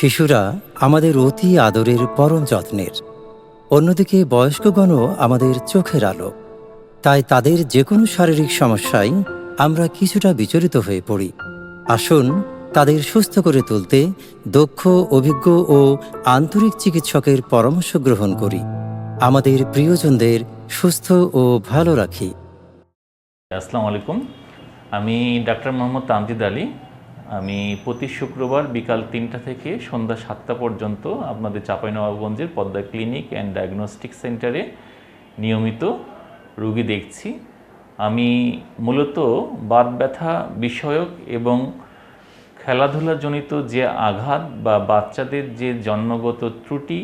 শিশুরা আমাদের অতি আদরের পরম যত্নের। অন্যদিকে বয়স্কগণও আমাদের চোখের আলো। তাই তাদের যে কোনো শারীরিক সমস্যায় আমরা কিছুটা বিচলিত হয়ে পড়ি। আসুন তাদের সুস্থ করে তুলতে দক্ষ, অভিজ্ঞ ও আন্তরিক চিকিৎসকের পরামর্শ গ্রহণ করি। আমাদের প্রিয়জনদের সুস্থ ও ভালো রাখি। আসসালামু আলাইকুম। আমি ডাক্তার মোহাম্মদ তামজিদ আলী আমি প্রতি শুক্রবার বিকাল তিনটা থেকে সন্ধ্যা সাতটা পর্যন্ত আপনাদের চাঁপাইনবাবগঞ্জের পদ্মা ক্লিনিক অ্যান্ড ডায়াগনস্টিক সেন্টারে নিয়মিত রুগী দেখছি। আমি মূলত বাত ব্যথা বিষয়ক এবং খেলাধুলাজনিত যে আঘাত বা বাচ্চাদের যে জন্মগত ত্রুটি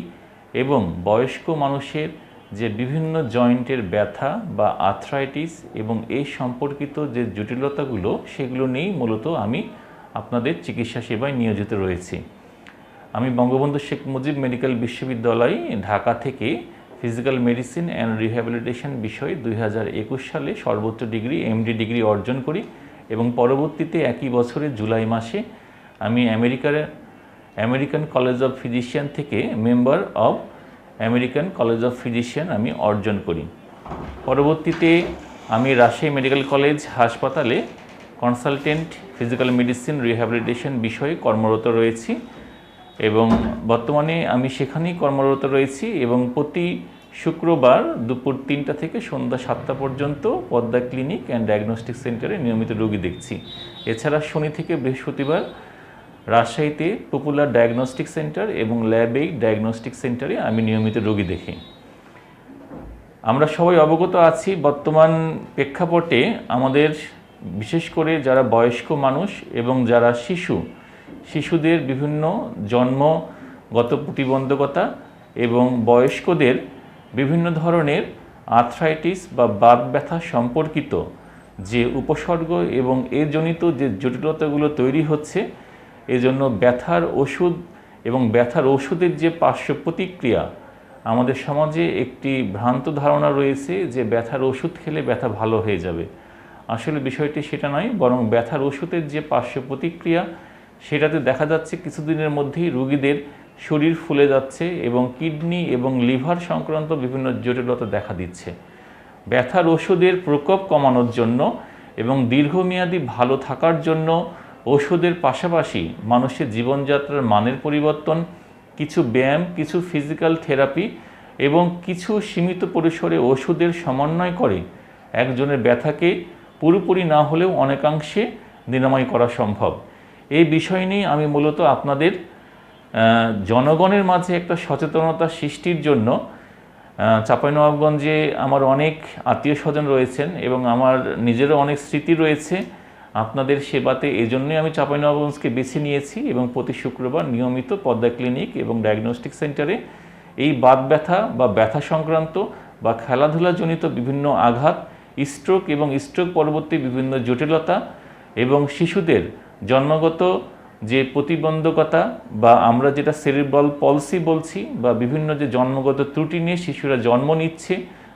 এবং বয়স্ক মানুষের যে বিভিন্ন জয়েন্টের ব্যথা বা আর্থ্রাইটিস এবং এই সম্পর্কিত যে জটিলতাগুলো, সেগুলো নিয়েই মূলত আমি আপনাদের চিকিৎসা সেবায় নিয়োজিত রয়েছি। আমি বঙ্গবন্ধু শেখ মুজিব মেডিকেল বিশ্ববিদ্যালয়, ঢাকা থেকে ফিজিক্যাল মেডিসিন অ্যান্ড রিহ্যাবিলিটেশন বিষয়ে দুই হাজার একুশ সালে সর্বোচ্চ ডিগ্রি, এমডি ডিগ্রি অর্জন করি এবং পরবর্তীতে একই বছরের জুলাই মাসে আমি আমেরিকার, আমেরিকান কলেজ অফ ফিজিশিয়ান থেকে member of American college of physician আমি অর্জন করি। পরবর্তীতে আমি রাজশাহী মেডিকেল কলেজ হাসপাতালে কনসালটেন্ট ফিজিক্যাল মেডিসিন রিহ্যাবিলিটেশন বিষয়ে কর্মরত রয়েছি এবং বর্তমানে আমি সেখানেই কর্মরত রয়েছি এবং প্রতি শুক্রবার দুপুর তিনটা থেকে সন্ধ্যা সাতটা পর্যন্ত পদ্মা ক্লিনিক অ্যান্ড ডায়াগনস্টিক সেন্টারে নিয়মিত রোগী দেখছি। এছাড়া শনি থেকে বৃহস্পতিবার রাজশাহীতে পপুলার ডায়াগনস্টিক সেন্টার এবং ল্যাবেইক ডায়াগনস্টিক সেন্টারে আমি নিয়মিত রোগী দেখি। আমরা সবাই অবগত আছি, বর্তমান প্রেক্ষাপটে আমাদের বিশেষ করে যারা বয়স্ক মানুষ এবং যারা শিশু, শিশুদের বিভিন্ন জন্মগত প্রতিবন্ধকতা এবং বয়স্কদের বিভিন্ন ধরনের আর্থ্রাইটিস বা বাত ব্যথা সম্পর্কিত যে উপসর্গ এবং এর জনিত যে জটিলতাগুলো তৈরি হচ্ছে, এজন্য ব্যথার ওষুধ এবং ব্যথার ওষুধের যে পার্শ্ব প্রতিক্রিয়া, আমাদের সমাজে একটি ভ্রান্ত ধারণা রয়েছে যে ব্যথার ওষুধ খেলে ব্যথা ভালো হয়ে যাবে। আসলে বিষয়টি সেটা নয়, বরং ব্যথার ওষুধের যে পার্শ্ব প্রতিক্রিয়া, সেটাতে দেখা যাচ্ছে কিছুদিনের মধ্যেই রুগীদের শরীর ফুলে যাচ্ছে এবং কিডনি এবং লিভার সংক্রান্ত বিভিন্ন জটিলতা দেখা দিচ্ছে। ব্যথার ওষুধের প্রকোপ কমানোর জন্য এবং দীর্ঘমেয়াদী ভালো থাকার জন্য ওষুধের পাশাপাশি মানুষের জীবনযাত্রার মানের পরিবর্তন, কিছু ব্যায়াম, কিছু ফিজিক্যাল থেরাপি এবং কিছু সীমিত পরিসরে ওষুধের সমন্বয় করে একজনের ব্যথাকে পুরোপুরি না হলেও অনেকাংশে নিরাময় করা সম্ভব। এই বিষয় নিয়ে আমি মূলত আপনাদের জনগণের মাঝে একটা সচেতনতা সৃষ্টির জন্য চাঁপাইনবাবগঞ্জে আমার অনেক আত্মীয় স্বজন রয়েছেন এবং আমার নিজেরও অনেক স্মৃতি রয়েছে। আপনাদের সেবাতে এজন্যই আমি চাঁপাইনবাবগঞ্জকে বেছে নিয়েছি এবং প্রতি শুক্রবার নিয়মিত পদ্মা ক্লিনিক এবং ডায়াগনস্টিক সেন্টারে এই বাত ব্যথা বা ব্যথা সংক্রান্ত বা খেলাধুলাজনিত বিভিন্ন আঘাত স্ট্রোক এবং স্ট্রোক পরবর্তী বিভিন্ন জটিলতা এবং শিশুদের জন্মগত যে প্রতিবন্ধকতা বা আমরা যেটা সেরিব্রাল পলসি বলছি বা বিভিন্ন যে জন্মগত ত্রুটি নিয়ে শিশুরা জন্ম নিচ্ছে,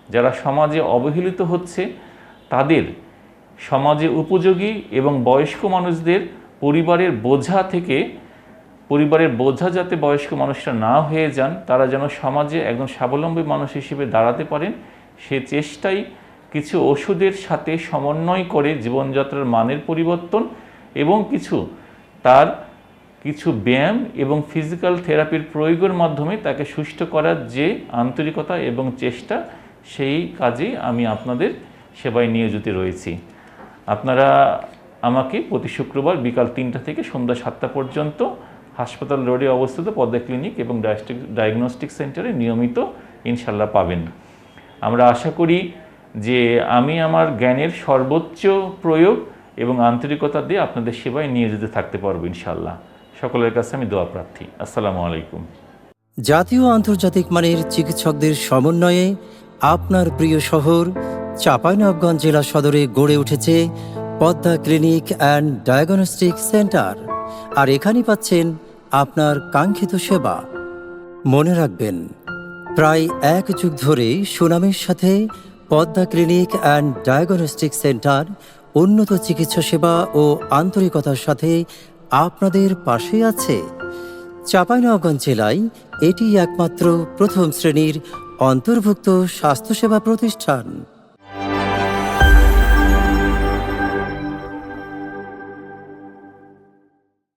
যারা সমাজে অবহেলিত হচ্ছে, তাদের সমাজে উপযোগী এবং বয়স্ক মানুষদের পরিবারের বোঝা থেকে, পরিবারের বোঝা যাতে বয়স্ক মানুষরা না হয়ে যান, তারা যেন সমাজে একজন স্বাবলম্বী মানুষ হিসেবে দাঁড়াতে পারেন, সে চেষ্টাই কিছু ওষুধের সাথে সমন্বয় করে জীবনযাত্রার মানের পরিবর্তন এবং কিছু তার কিছু ব্যায়াম এবং ফিজিক্যাল থেরাপির প্রয়োগের মাধ্যমে তাকে সুস্থ করার যে আন্তরিকতা এবং চেষ্টা, সেই কাজে আমি আপনাদের সেবায় নিয়োজিত রয়েছি। আপনারা আমাকে প্রতি শুক্রবার বিকাল তিনটা থেকে সন্ধ্যা সাতটা পর্যন্ত হাসপাতাল রোডে অবস্থিত পদ্মা ক্লিনিক এবং ডায়াগনস্টিক সেন্টারে নিয়মিত ইনশাল্লাহ পাবেন। আমরা আশা করি যে আমি আমার জ্ঞানের সর্বোচ্চ প্রয়োগ এবং আন্তরিকতা দিয়ে আপনাদের সেবায় নিয়োজিত থাকতে পারব ইনশাল্লাহ সকলের কাছে আমি দোয়া প্রার্থী। আসসালামু আলাইকুম। জাতীয় আন্তর্জাতিক মানের চিকিৎসকদের সমন্বয়ে আপনার প্রিয় শহর চাঁপাইনবাবগঞ্জ জেলা সদরে গড়ে উঠেছে Padma clinic and diagnostic centre. আর এখানেই পাচ্ছেন আপনার কাঙ্ক্ষিত সেবা। মনে রাখবেন, প্রায় এক যুগ ধরে সুনামের সাথে Padma clinic and diagnostic centre, উন্নত চিকিৎসা সেবা ও আন্তরিকতার সাথে আপনাদের পাশে আছে। চাঁপাইনগঞ্জ জেলায় এটি একমাত্র প্রথম শ্রেণির অন্তর্ভুক্ত স্বাস্থ্যসেবা প্রতিষ্ঠান।